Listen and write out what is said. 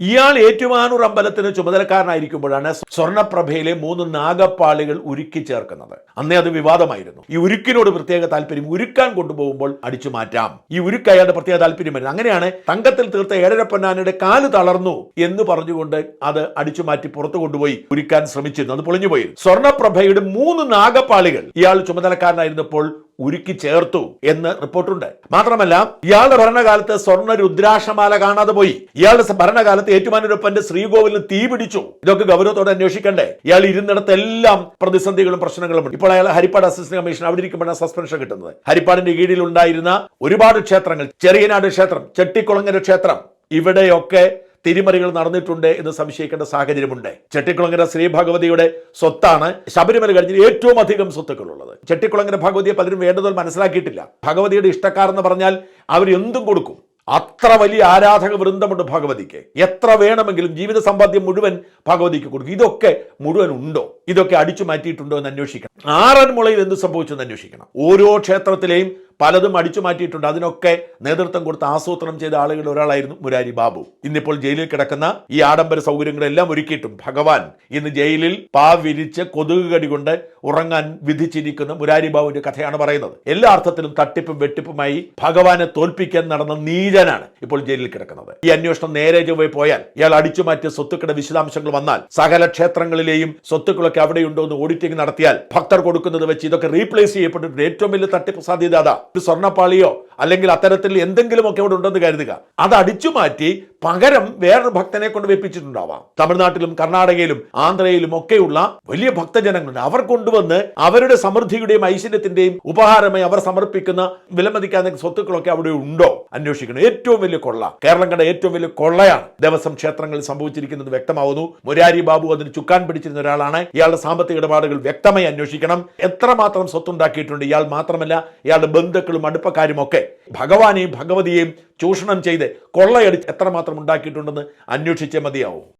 ഇയാൾ ഏറ്റുമാനൂർ അമ്പലത്തിന് ചുമതലക്കാരനായിരിക്കുമ്പോഴാണ് സ്വർണപ്രഭയിലെ മൂന്ന് നാഗപ്പാളികൾ ഉരുക്കി ചേർക്കുന്നത്. അന്നേ അത് വിവാദമായിരുന്നു. ഈ ഉരുക്കിനോട് പ്രത്യേക താല്പര്യം ഉരുക്കാൻ കൊണ്ടുപോകുമ്പോൾ അടിച്ചു മാറ്റാം. ഈ ഉരുക്ക് അയാളുടെ പ്രത്യേക താല്പര്യം അങ്ങനെയാണ് തങ്കത്തിൽ തീർത്ത ഏഴരപ്പൊന്നാനയുടെ കാൽ തളർന്നു എന്ന് പറഞ്ഞുകൊണ്ട് അത് അടിച്ചു മാറ്റി പുറത്തു കൊണ്ടുപോയി ഉരുക്കാൻ ശ്രമിച്ചിരുന്നു. അത് പൊളിഞ്ഞുപോയി. സ്വർണപ്രഭയുടെ മൂന്ന് നാഗപ്പാളികൾ ഇയാൾ ചുമതലക്കാരനായിരുന്നപ്പോൾ ഉരുക്കി ചേർത്തു എന്ന് റിപ്പോർട്ടുണ്ട്. മാത്രമല്ല ഇയാളുടെ ഭരണകാലത്ത് സ്വർണ രുദ്രാക്ഷമാല കാണാതെ പോയി. ഇയാളുടെ ഭരണകാലത്ത് ഏറ്റുമാനൂരപ്പന്റെ ശ്രീകോവിലിന് തീ പിടിച്ചു. ഇതൊക്കെ ഗൗരവത്തോടെ അന്വേഷിക്കണ്ടേ? ഇയാൾ ഇരുന്നിടത്തെല്ലാം പ്രതിസന്ധികളും പ്രശ്നങ്ങളും ഇപ്പോൾ അയാൾ ഹരിപ്പാട് അസിസ്റ്റന്റ് കമ്മീഷൻ അവിടെ ഇരിക്കുമ്പോഴാണ് സസ്പെൻഷൻ കിട്ടുന്നത്. ഹരിപ്പാടിന്റെ കീഴിൽ ഉണ്ടായിരുന്ന ഒരുപാട് ക്ഷേത്രങ്ങൾ ചെറിയനാട് ക്ഷേത്രം ചെട്ടിക്കുളങ്ങര ക്ഷേത്രം ഇവിടെയൊക്കെ തിരിമറികൾ നടന്നിട്ടുണ്ട് എന്ന് സംശയിക്കേണ്ട സാഹചര്യമുണ്ട്. ചെട്ടിക്കുളങ്ങര ശ്രീ ഭഗവതിയുടെ സ്വത്താണ് ശബരിമല കഴിഞ്ഞ് ഏറ്റവും അധികം സ്വത്തുക്കളുള്ളത്. ചെട്ടിക്കുളങ്ങര ഭഗവതിയെ പലരും വേണ്ടതുപോലെ മനസ്സിലാക്കിയിട്ടില്ല. ഭഗവതിയുടെ ഇഷ്ടക്കാർ എന്ന് പറഞ്ഞാൽ അവർ കൊടുക്കും. അത്ര വലിയ ആരാധക വൃന്ദമുണ്ട് ഭഗവതിക്ക്. എത്ര വേണമെങ്കിലും ജീവിത സമ്പാദ്യം മുഴുവൻ ഭഗവതിക്ക് കൊടുക്കും. ഇതൊക്കെ മുഴുവൻ ഉണ്ടോ? ഇതൊക്കെ അടിച്ചു മാറ്റിയിട്ടുണ്ടോ എന്ന് അന്വേഷിക്കണം. ആറന്മുളയിൽ എന്ത് സംഭവിച്ചു എന്ന് അന്വേഷിക്കണം. ഓരോ ക്ഷേത്രത്തിലെയും പലതും അടിച്ചു മാറ്റിയിട്ടുണ്ട്. അതിനൊക്കെ നേതൃത്വം കൊടുത്ത് ആസൂത്രണം ചെയ്ത ആളുകളിൽ ഒരാളായിരുന്നു മുരാരി ബാബു. ഇന്നിപ്പോൾ ജയിലിൽ കിടക്കുന്ന ഈ ആഡംബര സൗകര്യങ്ങളെല്ലാം ഒരുക്കിയിട്ടും ഭഗവാൻ ഇന്ന് ജയിലിൽ പാ വിരിച്ച് കൊതുക് കടി കൊണ്ട് ഉറങ്ങാൻ വിധിച്ചിരിക്കുന്ന മുരാരി ബാബുവിന്റെ കഥയാണ് പറയുന്നത്. എല്ലാ അർത്ഥത്തിലും തട്ടിപ്പും വെട്ടിപ്പുമായി ഭഗവാനെ തോൽപ്പിക്കാൻ നടന്ന നീചനാണ് ഇപ്പോൾ ജയിലിൽ കിടക്കുന്നത്. ഈ അന്വേഷണം നേരെ ചൊവ്വേ പോയാൽ ഇയാൾ അടിച്ചു മാറ്റിയ സ്വത്തുക്കളുടെ വിശദാംശങ്ങൾ വന്നാൽ സകല ക്ഷേത്രങ്ങളിലെയും സ്വത്തുക്കളൊക്കെ അവിടെയുണ്ടോ എന്ന് ഓഡിറ്റിംഗ് നടത്തിയാൽ ഭക്തർ കൊടുക്കുന്നത് വെച്ച് ഇതൊക്കെ റീപ്ലേസ് ചെയ്യപ്പെട്ടിട്ട് ഏറ്റവും വലിയ തട്ടിപ്പ് സാധ്യത അതാ. சொர்ணப்பாளியோ അല്ലെങ്കിൽ അത്തരത്തിൽ എന്തെങ്കിലുമൊക്കെ അവിടെ ഉണ്ടെന്ന് കരുതുക. അത് അടിച്ചു മാറ്റി പകരം വേറൊരു ഭക്തനെ കൊണ്ട് വെപ്പിച്ചിട്ടുണ്ടാവാം. തമിഴ്നാട്ടിലും കർണാടകയിലും ആന്ധ്രയിലും ഒക്കെയുള്ള വലിയ ഭക്തജനങ്ങളുണ്ട്. അവർ കൊണ്ടുവന്ന് അവരുടെ സമൃദ്ധിയുടെയും ഐശ്വര്യത്തിന്റെയും ഉപഹാരമായി അവർ സമർപ്പിക്കുന്ന വിലമതിക്കാത്ത സ്വത്തുക്കളൊക്കെ അവിടെ ഉണ്ടോ? അന്വേഷിക്കണം. ഏറ്റവും വലിയ കൊള്ള. കേരളം കണ്ട ഏറ്റവും വലിയ കൊള്ളയാണ്. ദേവസ്വം ക്ഷേത്രങ്ങളിൽ സംഭവിച്ചിരിക്കുന്നത് വ്യക്തമാവുന്നു. മുരാരി ബാബു അതിന് ചുക്കാൻ പിടിച്ചിരുന്ന ഒരാളാണ്. ഇയാളുടെ സാമ്പത്തിക ഇടപാടുകൾ വ്യക്തമായി അന്വേഷിക്കണം. എത്രമാത്രം സ്വത്തുണ്ടാക്കിയിട്ടുണ്ട് ഇയാൾ മാത്രമല്ല ഇയാളുടെ ബന്ധുക്കളും അടുപ്പക്കാരും ഒക്കെ ഭഗവാനെയും ഭഗവതിയെയും ചൂഷണം ചെയ്ത് കൊള്ളയടിച്ച് എത്രമാത്രം ഉണ്ടാക്കിയിട്ടുണ്ടെന്ന് അന്വേഷിച്ചേ മതിയാവും.